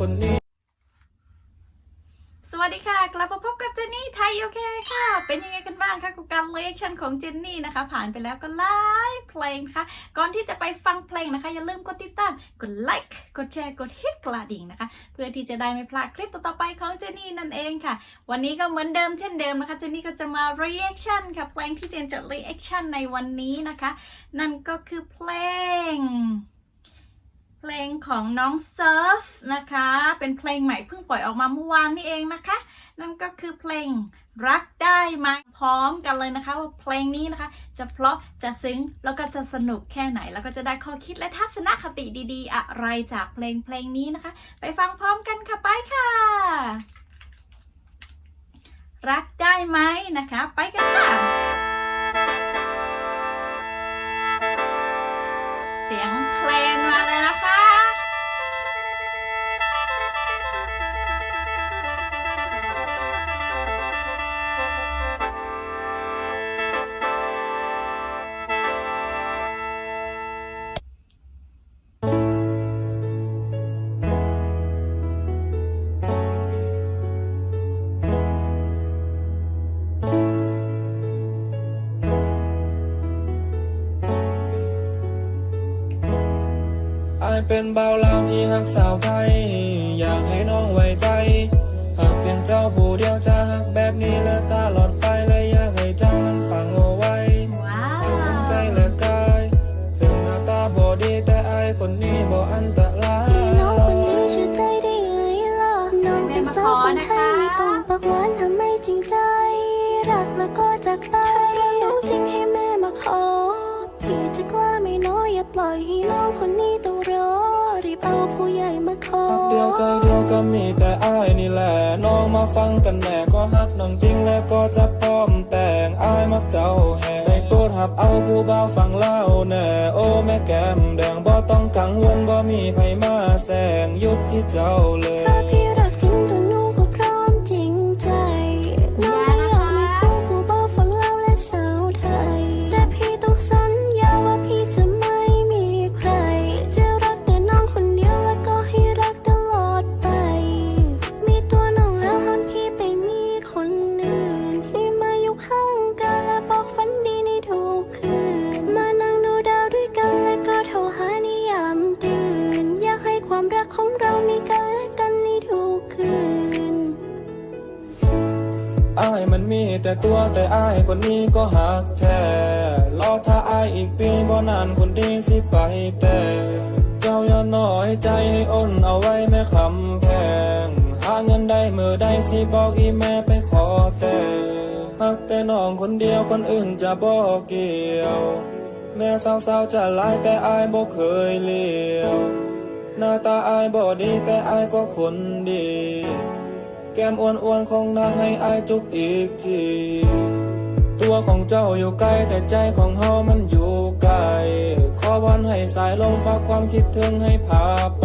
คนนี้ สวัสดีค่ะ กลับมาพบกับเจนนี่ไทยโอเคค่ะ เป็นยังไงกันบ้างคะกับการเลคชั่นของเจนนี่นะคะ ผ่านไปแล้วก็ไลฟ์เพลงนะคะ ก่อนที่จะไปฟังเพลงนะคะ อย่าลืมกดติดตาม กดไลค์ กดแชร์ กดฮิตกระดิ่งนะคะ เพื่อที่จะได้ไม่พลาดคลิปต่อๆไปของเจนนี่นั่นเองค่ะ วันนี้ก็เหมือนเดิมเช่นเดิมนะคะ เจนนี่ก็จะมาเรีแอคชั่นค่ะ เพลงที่เจนจะเรีแอคชั่นในวันนี้นะคะ นั่นก็คือเพลง เพลงของน้องเซิร์ฟนะคะ เป็นเพลงใหม่เพิ่งปล่อยออกมาเมื่อวานนี่เองนะคะ นั่นก็คือเพลงรักได้มาพร้อมกันเลยนะคะว่าเพลงนี้นะคะ จะเพราะจะซึ้งแล้วก็จะสนุกแค่ไหน แล้วก็จะได้ข้อคิดและทัศนคติดีๆ อะไรจากเพลงเพลงนี้นะคะ ไปฟังพร้อมกันค่ะไปค่ะ รักได้ไหมนะคะ ไปกันค่ะเสียงเพลง เป็นเบาวลาวที่หักสาวไทย อยากให้น้องไว้ใจ หากเพียงเจ้าผู้เดียวจะหักแบบนี้และตลอดไปและอยากให้เจ้านั้นฟังเอาไว้ว้าหากทั้งใจวและกาย ถึงหน้าตาบ่ดีแต่อายคนนี้บ่อันตราย พี่น้องคนนี้เชื่อใจได้ไงล่ะน้องเป็นสาวคนไทยไม่ต้องปากหวานทำไม่จริงใจ รักแล้วก็จากไปน้องจริงให้แม่มาขอ พี่จะกล้าไม่น้อยอย่าปล่อยให้น้องคนนี้ต้อง รอรีบเอาผู้ใหญ่มาขอเดียวใจเดียวก็มีแต่อ้ายนี่แหละ น้องมาฟังกันแน่ก็ฮักน้องจริงแล้วก็จะพร้อมแต่งอ้ายมักเจ้าแห่ให้โปรดหับเอาผู้บ่าวฟังเล่าแน่โอ้แม่แก้มแดงบ่ต้องกังวลบ่มีไผมาแสงหยุดที่เจ้าเลย มีแต่ตัวแต่อายคนนี้ก็หักแท้รอถ้าอายอีกปีบ่นานคนดีสิไปแต่ เจ้าอย่าน้อยใจให้อ้นเอาไว้แม่คำแพง หาเงินได้มือได้สิบอกอีแม่ไปขอแต่หักแต่น้องคนเดียวคนอื่นจะบอกเกี่ยว แม่สาวๆจะลายแต่อายบ่เคยเลี้ยว หน้าตาอายบ่ดีแต่อายก็คนดี แก้มอ้วนๆของนางให้อายจุกอีกที ตัวของเจ้าอยู่ไกลแต่ใจของเฮามันอยู่ไกล ขอวันให้สายลมฝากความคิดถึงให้พาไป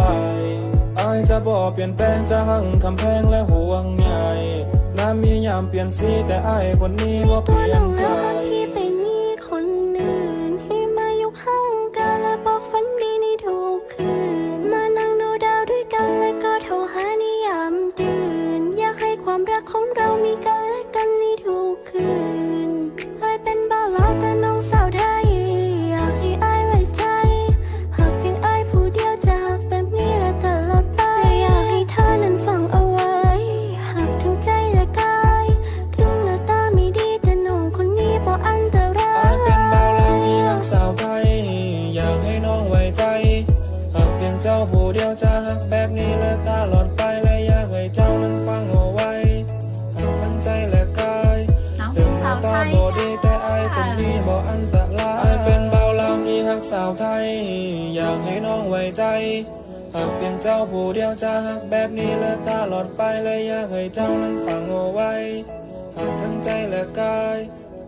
อายจะบ่เปลี่ยนแปลงจะหังคำแพงและห่วงใยน้ำมียามเปลี่ยนสีแต่อายคนนี้ว่าเปลี่ยน ตาบ่ดีแต่ค่ะอายคนนี้บ่อันตรายอายเป็นเบาลาวที่หักสาวไทย อยากให้น้องไว้ใจหากเพียงเจ้าผู้เดียวจะหักแบบนี้และตลอดไปและอยากให้เจ้านั้นฟังเอาไว้หากทั้งใจและกาย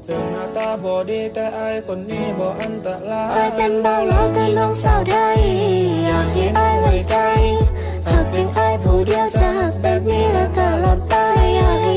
ถึงหน้าตาบ่ดีแต่อายคนนี้บ่อันตรายอายเป็นเบาล้วแต่น้องสาวไทยอยากให้อายไว้ใจหากเป็นอายผู้เดียวจะหักแบบนี้และตลอดไปอยากให้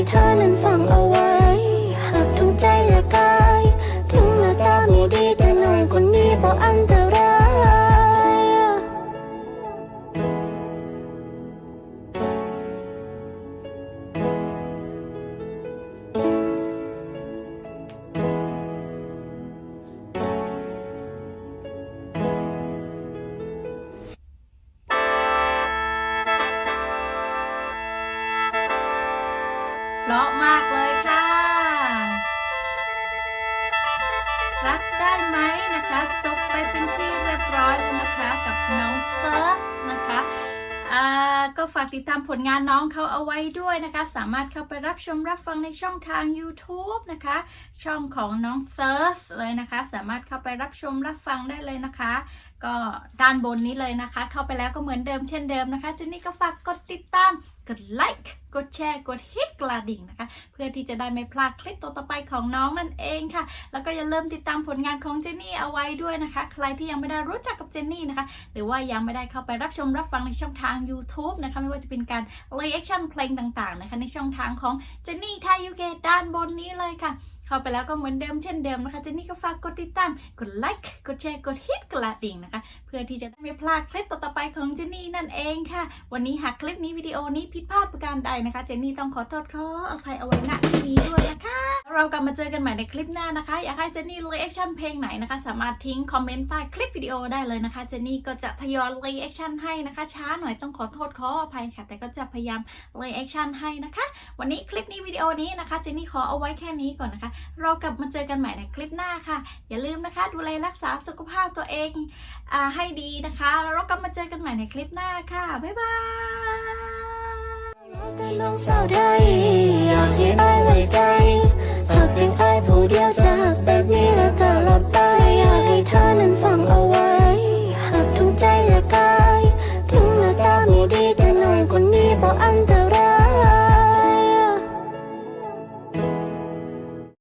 เพราะมากเลยค่ะ รักได้ไหมนะคะจบไปเป็นที่เรียบร้อยแล้วนะคะ กับน้องเซิร์ฟนะคะอ่า ก็ฝากติดตามผลงานน้องเขาเอาไว้ด้วยนะคะ สามารถเข้าไปรับชมรับฟังในช่องทาง YouTube นะคะ ช่องของน้องเซิร์ฟเลยนะคะ สามารถเข้าไปรับชมรับฟังได้เลยนะคะ ก็ด้านบนนี้เลยนะคะ เข้าไปแล้วก็เหมือนเดิมเช่นเดิมนะคะเจนนี่ก็ฝากกดติดตามกดไลค์กดแชร์กดฮิตกระดิ่งนะคะ เพื่อที่จะได้ไม่พลาดคลิปต่อไปของน้องนั่นเองค่ะ แล้วก็อย่าลืมติดตามผลงานของเจนนี่เอาไว้ด้วยนะคะ ใครที่ยังไม่ได้รู้จักกับเจนนี่นะคะ หรือว่ายังไม่ได้เข้าไปรับชมรับฟังในช่องทาง YouTube นะคะไม่ว่าจะเป็นการ reaction เพลงต่างๆนะคะในช่องทางของเจนนี่ไทยยูเคด้านบนนี้เลยค่ะ เข้าไปแล้วก็เหมือนเดิมเช่นเดิมนะคะเจนนี่ก็ฝากกดติดตาม กดไลค์กดแชร์กดฮิตกระดิ่งนะคะเพื่อที่จะได้ไม่พลาดคลิปต่อๆไปของเจนนี่นั่นเองค่ะ วันนี้หากคลิปนี้วิดีโอนี้ผิดพลาดประการใดนะคะ เจนนี่ต้องขอโทษขออภัยเอาไว้ณที่นี้ด้วยนะคะเรากลับมาเจอกันใหม่ในคลิปหน้านะคะ อยากให้เจนนี่ reaction เพลงไหนนะคะ สามารถทิ้งคอมเมนต์ใต้คลิปวิดีโอได้เลยนะคะ เจนนี่ก็จะทยอย reaction ให้นะคะ ช้าหน่อยต้องขอโทษขออภัยค่ะ แต่ก็จะพยายาม reaction ให้นะคะ วันนี้คลิปนี้วิดีโอนี้นะคะ เจนนี่ขอเอาไว้แค่นี้ก่อนนะคะ เรากลับมาเจอกันใหม่ในคลิปหน้าค่ะ อย่าลืมนะคะ ดูแลรักษาสุขภาพตัวเองให้ดีนะคะแล้วกลับมาเจอกันใหม่ในคลิปหน้าค่ะ บ๊ายบาย